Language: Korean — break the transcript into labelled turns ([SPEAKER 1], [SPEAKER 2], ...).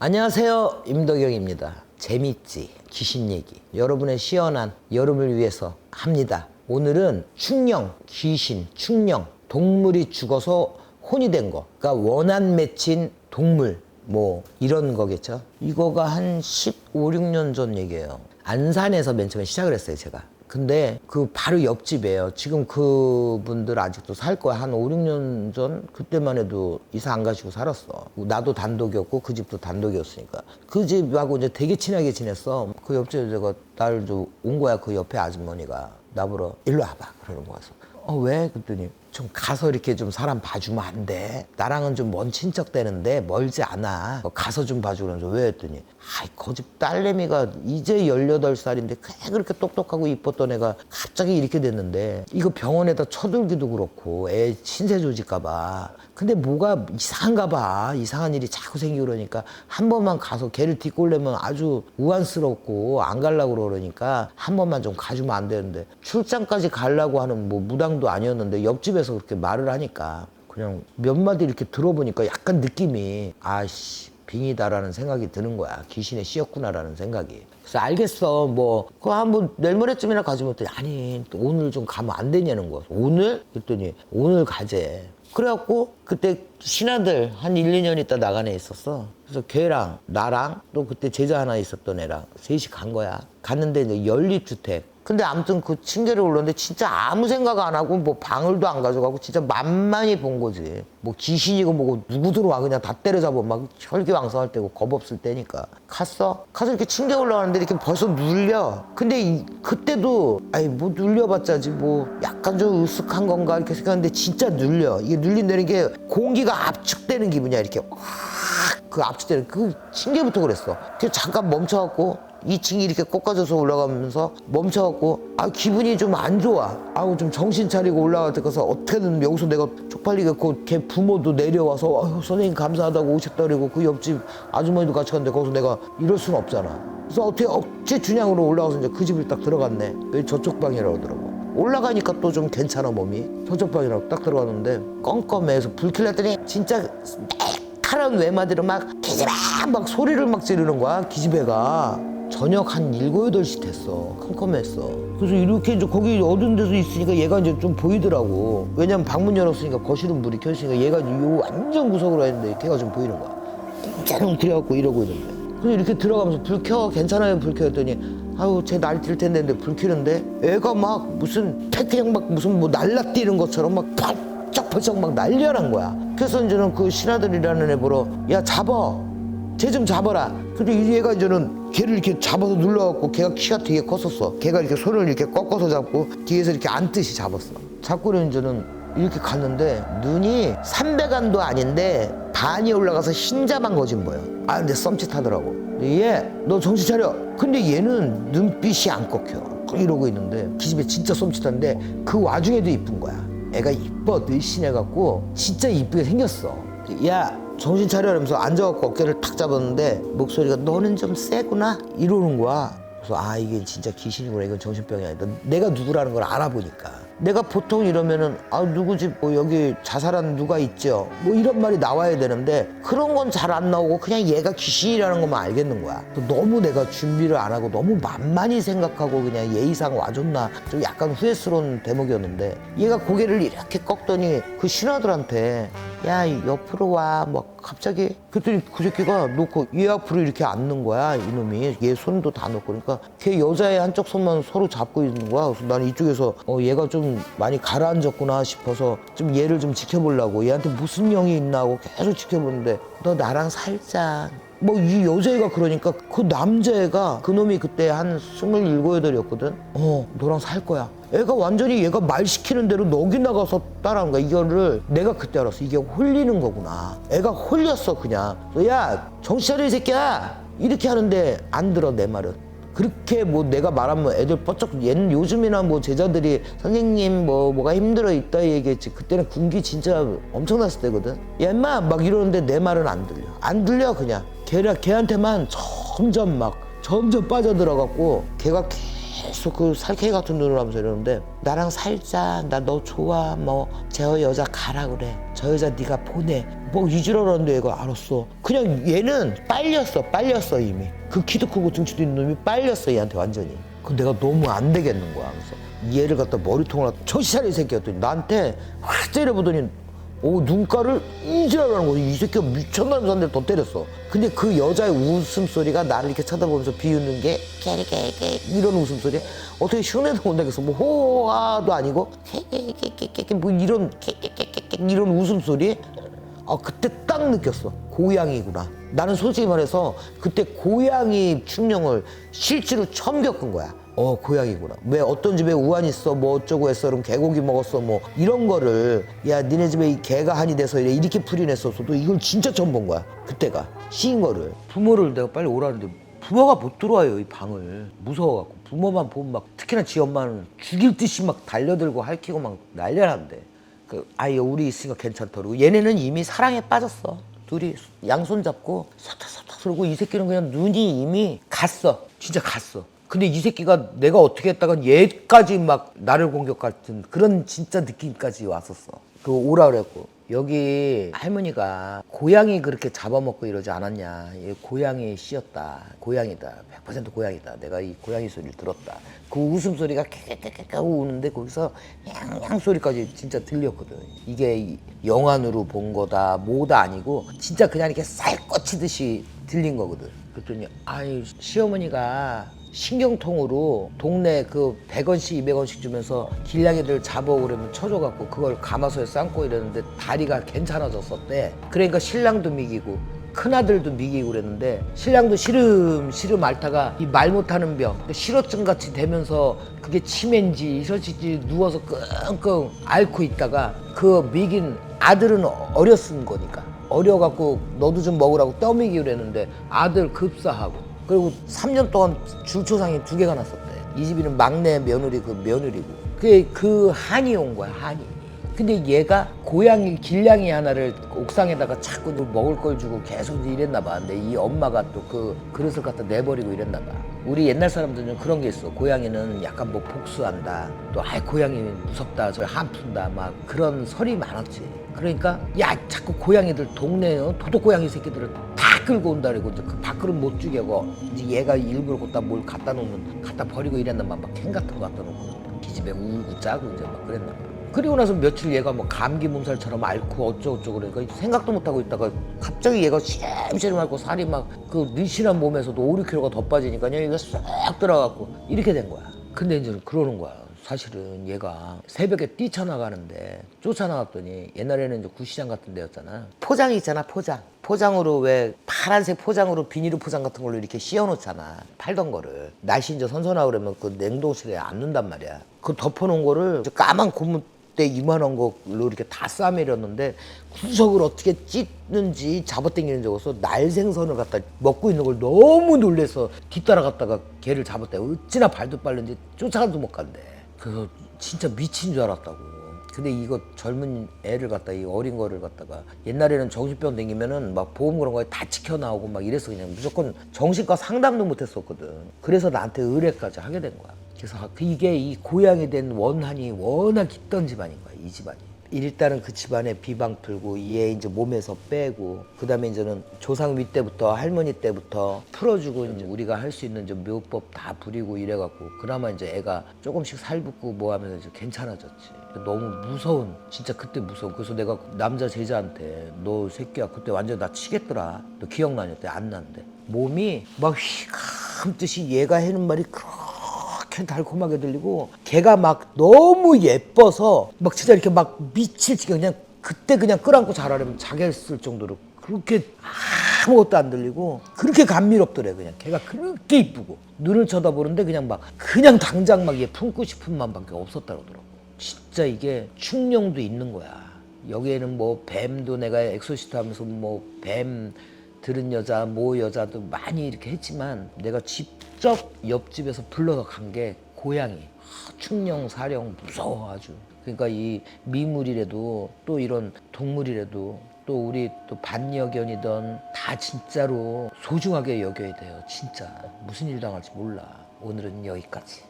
[SPEAKER 1] 안녕하세요 임덕영입니다. 재밌지 귀신 얘기. 여러분의 시원한 여름을 위해서 합니다. 오늘은 충령 귀신 충령 동물이 죽어서 혼이 된 거. 그러니까 원한 맺힌 동물. 뭐 이런 거겠죠? 이거가 한 15, 16년 전 얘기예요. 안산에서 맨 처음에 시작을 했어요 제가 근데 그 바로 옆집이에요. 지금 그분들 아직도 살 거야. 한 5, 6년 전 그때만 해도 이사 안 가시고 살았어. 나도 단독이었고 그 집도 단독이었으니까. 그 집하고 이제 되게 친하게 지냈어. 그 옆집 여자가 나를 좀 온 거야. 그 옆에 아주머니가 나보러 일로 와봐. 그러는 거야. 어, 왜? 그랬더니 좀 가서 이렇게 좀 사람 봐주면 안 돼? 나랑은 좀 먼 친척 되는데 멀지 않아. 어, 가서 좀 봐줘. 그러면서 왜 했더니 아이, 거집 딸내미가 이제 18살인데 그냥 그렇게 똑똑하고 이뻤던 애가 갑자기 이렇게 됐는데 이거 병원에다 쳐들기도 그렇고 애 신세 조질까 봐. 근데 뭐가 이상한가 봐. 이상한 일이 자꾸 생기고 그러니까 한 번만 가서 걔를 뒷골내면 아주 우안스럽고 안 가려고 그러니까 한 번만 좀 가주면 안 되는데 출장까지 가려고 하는 뭐 무당도 아니었는데 옆집에서 그렇게 말을 하니까 그냥 몇 마디 이렇게 들어보니까 약간 느낌이 아씨 빙이다라는 생각이 드는 거야 귀신에 씌었구나라는 생각이 그래서 알겠어 뭐 그거 한번 내일 모레쯤이나 가지면 또 아니 또 오늘 좀 가면 안 되냐는 거야 오늘? 그랬더니 오늘 가재 그래갖고 그때 신하들 한 1, 2년 있다 나간 애 있었어. 그래서 걔랑 나랑 또 그때 제자 하나 있었던 애랑 셋이 간 거야. 갔는데 이제 연립주택. 근데 아무튼 그 층계를 올랐는데 진짜 아무 생각 안 하고 뭐 방울도 안 가져가고 진짜 만만히 본 거지. 뭐 귀신이고 뭐고 누구 들어와 그냥 다 때려잡아 막 혈기왕성할 때고 겁 없을 때니까 갔어. 가서 이렇게 층계 올라가는데 이렇게 벌써 눌려. 근데 이- 그때도 아니 뭐 눌려봤자지 뭐 약간 좀 으쓱한 건가 이렇게 생각했는데 진짜 눌려. 이게 눌린다는 게 공기가 압축되는 기분이야 이렇게 확 그 압축되는 그 층계부터 그랬어. 그래서 잠깐 멈춰갖고 2층이 이렇게 꺾어져서 올라가면서 멈춰갖고 아 기분이 좀 안 좋아. 아우 좀 정신 차리고 올라갈 때 가서 어떻게든 여기서 내가 쪽팔리게 그걔 부모도 내려와서 아유 선생님 감사하다고 오셨다 그러고 그 옆집 아주머니도 같이 갔는데 거기서 내가 이럴 순 없잖아. 그래서 어떻게 억지 준양으로 올라가서 이제 그 집을 딱 들어갔네. 여기 저쪽 방이라고 하더라고. 올라가니까 또 좀 괜찮아 몸이. 저쪽 방이라고 딱 들어갔는데 껌껌해서 불 켜렸더니 진짜 칼한 외마디로 막 기집애 막 소리를 막 지르는 거야 기집애가. 저녁 한 일곱 여덟 시 됐어. 컴컴했어. 그래서 이렇게 이제 거기 어두운 데서 있으니까 얘가 이제 좀 보이더라고. 왜냐면 방문 열었으니까 거실은 불이 켜있으니까 얘가 요 완전 구석으로 했는데 걔가 좀 보이는 거야. 짠 들여갖고 이러고 있는데. 그래서 이렇게 들어가면서 불 켜? 괜찮아요? 불 켜 했더니 아유 제 날뛸 텐데 근데 불 켜는데 애가 막 무슨 그냥 막 무슨 뭐 날라 뛰는 것처럼 막 펄쩍펄쩍 막 난리난 거야 그래서 이제는 그 신하들이라는 애 보러 야 잡아 쟤좀 잡아라 근데 이 얘가 이제는 걔를 이렇게 잡아서 눌러갖고 걔가 키가 되게 컸었어 걔가 이렇게 손을 이렇게 꺾어서 잡고 뒤에서 이렇게 안듯이 잡았어 잡고 이제는 이렇게 갔는데 눈이 삼백안도 아닌데 반이 올라가서 흰자만 거진 거예요. 아 근데 썸짓하더라고. 얘 너 정신 차려. 근데 얘는 눈빛이 안 꺾여. 이러고 있는데 기집애 진짜 썸짓한데 그 와중에도 이쁜 거야. 애가 이뻐 늘씬해갖고 진짜 이쁘게 생겼어. 야 정신 차려 이러면서 앉아갖고 어깨를 탁 잡았는데 목소리가 너는 좀 세구나 이러는 거야. 그래서 아 이게 진짜 귀신이구나 이건 정신병이 아니다 내가 누구라는 걸 알아보니까 내가 보통 이러면은 아 누구지? 뭐 여기 자살한 누가 있죠? 뭐 이런 말이 나와야 되는데 그런 건 잘 안 나오고 그냥 얘가 귀신이라는 것만 알겠는 거야. 또 너무 내가 준비를 안 하고 너무 만만히 생각하고 그냥 예의상 와줬나? 좀 약간 후회스러운 대목이었는데 얘가 고개를 이렇게 꺾더니 그 신하들한테 야 옆으로 와뭐 갑자기 그랬더니 그 새끼가 놓고 얘 앞으로 이렇게 앉는 거야 이놈이. 얘 손도 다 놓고. 그러니까 걔 여자의 한쪽 손만 서로 잡고 있는 거야. 그래서 나는 이쪽에서 어 얘가 좀 많이 가라앉았구나 싶어서 좀 얘를 좀 지켜보려고. 얘한테 무슨 영이 있나 하고 계속 지켜보는데 너 나랑 살짝 뭐 이 여자애가 그러니까 그 남자애가 그놈이 그때 한 스물일곱 여덟이었거든. 어 너랑 살 거야. 애가 완전히 얘가 말 시키는 대로 넋이 나가서 따라하는 거야. 이거를 내가 그때 알았어. 이게 홀리는 거구나. 애가 홀렸어 그냥. 야 정신 차려 이 새끼야. 이렇게 하는데 안 들어 내 말은. 그렇게 뭐 내가 말하면 애들 뻗쩍 얘는 요즘이나 뭐 제자들이 선생님 뭐 뭐가 힘들어 있다 얘기했지. 그때는 군기 진짜 엄청났을 때거든. 야 임마! 막 이러는데 내 말은 안 들려. 안 들려 그냥 걔라 걔한테만 점점 막 점점 빠져들어갖고 걔가 계속 그 살쾡이 같은 눈을 하면서 이러는데 나랑 살자 나 너 좋아 뭐 저 여자 가라 그래 저 여자 네가 보내. 뭐 이지랄하는데 얘가 알았어. 그냥 얘는 빨렸어 빨렸어 이미. 그 키도 크고 등치도 있는 놈이 빨렸어 얘한테 완전히. 그 내가 너무 안 되겠는 거야 그래서 얘를 갖다 머리통을 정신 차려 이 새끼였더니 나한테 확 때려보더니 오 눈가를 이지랄하는 거지. 이 새끼가 미쳤나면서 한대더 때렸어. 근데 그 여자의 웃음소리가 나를 이렇게 쳐다보면서 비웃는 게 깨리깨리 이런 웃음소리 어떻게 흉내도 못 내겠어. 뭐 호아도 아니고 깨깨깨깨깨 뭐 이런 깨깨깨깨 이런 웃음소리 아 그때 딱 느꼈어. 고양이구나. 나는 솔직히 말해서 그때 고양이 충령을 실제로 처음 겪은 거야 어 고양이구나. 왜 어떤 집에 우한 있어? 뭐 어쩌고 했어 그럼 개고기 먹었어? 뭐 이런 거를 야 니네 집에 이 개가 한이 돼서 이래 이렇게 풀이냈었어도 이걸 진짜 처음 본 거야 그때가. 씌인 거를. 부모를 내가 빨리 오라는데 부모가 못 들어와요 이 방을. 무서워갖고. 부모만 보면 막 특히나 지 엄마는 죽일 듯이 막 달려들고 할퀴고 막 난리가 난대 그 아이 우리 있으니까 괜찮다 그러고. 얘네는 이미 사랑에 빠졌어. 둘이 양손 잡고 서탁서탁 그러고 이 새끼는 그냥 눈이 이미 갔어. 진짜 갔어 근데 이 새끼가 내가 어떻게 했다간 얘까지 막 나를 공격 같은 그런 진짜 느낌까지 왔었어. 그 오라 그랬고. 여기 할머니가 고양이 그렇게 잡아먹고 이러지 않았냐. 얘 고양이 씨였다. 고양이다. 100% 고양이다. 내가 이 고양이 소리를 들었다. 그 웃음소리가 깨깨깨깨 하고 우는데 거기서 냥냥 소리까지 진짜 들렸거든. 이게 이 영안으로 본 거다 뭐다 아니고 진짜 그냥 이렇게 쌀 꽂히듯이 들린 거거든 그랬더니 아이 시어머니가 신경통으로 동네 그 100원씩 200원씩 주면서 길냥이들 잡아오고 그러면 쳐줘갖고 그걸 가마솥에 삶고 이랬는데 다리가 괜찮아졌었대. 그러니까 신랑도 미기고 큰아들도 미기고 그랬는데 신랑도 시름 시름 앓다가 이 말 못하는 병 실어증 같이 되면서 그게 치매인지 이러지지 누워서 끙끙 앓고 있다가 그 미긴 아들은 어렸은 거니까 어려갖고 너도 좀 먹으라고 떠먹이고 그랬는데 아들 급사하고 그리고 3년 동안 줄초상이 두 개가 났었대. 이 집이는 막내 며느리 그 며느리고. 그게 그 한이 온 거야, 한이. 근데 얘가 고양이 길냥이 하나를 옥상에다가 자꾸 먹을 걸 주고 계속 이랬나 봐. 근데 이 엄마가 또 그 그릇을 갖다 내버리고 이랬나 봐. 우리 옛날 사람들은 그런 게 있어. 고양이는 약간 뭐 복수한다. 또 아이 고양이 무섭다. 저 한푼다. 막 그런 설이 많았지. 그러니까 야 자꾸 고양이들 동네 어? 도둑 고양이 새끼들을 다 끌고 온다 그러고 이제 그 밖으로 못 죽여고 이제 얘가 일부러 갖다 뭘 갖다 놓으면 갖다 버리고 이랬나 막캔 같은 거 갖다 놓고 기집애 울고 짜고 이제 막 그랬나 봐. 그리고 나서 며칠 얘가 뭐 감기 몸살처럼 앓고 어쩌고저쩌고 그러니까 생각도 못 하고 있다가 갑자기 얘가 시름시름 앓고 살이 막 그 늘씬한 몸에서도 5, 6kg가 더 빠지니까 얘가 쏙 들어가고 이렇게 된 거야. 근데 이제 그러는 거야. 사실은 얘가 새벽에 뛰쳐나가는데 쫓아나갔더니 옛날에는 이제 구시장 같은 데였잖아. 포장이 있잖아, 포장. 포장으로 왜 파란색 포장으로 비닐 포장 같은 걸로 이렇게 씌워놓잖아. 팔던 거를. 날씨 이제 선선하고 그러면 그 냉동실에 안 넣는단 말이야. 그 덮어놓은 거를 까만 고무 때 이만한 걸로 이렇게 다 싸매렸는데 구석을 어떻게 찢는지 잡아당기는 적 없어 날생선을 갖다 먹고 있는 걸 너무 놀래서 뒤따라갔다가 걔를 잡았대 어찌나 발도 빠른지 쫓아가도 못 간대 그래서 진짜 미친 줄 알았다고. 근데 이거 젊은 애를 갖다 이 어린 거를 갖다가 옛날에는 정신병 댕기면은 막 보험 그런 거에 다 지켜 나오고 막 이래서 그냥 무조건 정신과 상담도 못 했었거든. 그래서 나한테 의뢰까지 하게 된 거야. 그래서 그 이게 이 고향에 된 원한이 워낙 있던 집안인 거야 이 집안이 일단은 그 집안에 비방 풀고 얘 이제 몸에서 빼고 그다음에 이제는 조상 위 때부터 할머니 때부터 풀어주고 이제 우리가 할 수 있는 좀 묘법 다 부리고 이래갖고 그나마 이제 애가 조금씩 살붙고 뭐 하면서 이제 괜찮아졌지. 너무 무서운 진짜 그때 무서워 그래서 내가 남자 제자한테 너 새끼야 그때 완전 나 치겠더라. 너 기억나냐 그때 안 나는데. 몸이 막 휘감듯이 얘가 해는 말이 그렇게 달콤하게 들리고 걔가 막 너무 예뻐서 막 진짜 이렇게 막 미칠 지경 그냥 그때 그냥 끌안고 자라려면 자겠을 정도로 그렇게 아무것도 안 들리고 그렇게 감미롭더래 그냥. 걔가 그렇게 이쁘고. 눈을 쳐다보는데 그냥 막 그냥 당장 막 얘 품고 싶은 마음밖에 없었다 그러더라고. 진짜 이게 충령도 있는 거야. 여기에는 뭐 뱀도 내가 엑소시트 하면서 뭐 뱀 들은 여자, 모 여자도 많이 이렇게 했지만 내가 직접 옆집에서 불러서 간 게 고양이. 아, 충령, 사령 무서워 아주. 그러니까 이 미물이라도 또 이런 동물이라도 또 우리 또 반려견이든 다 진짜로 소중하게 여겨야 돼요. 진짜 무슨 일 당할지 몰라. 오늘은 여기까지.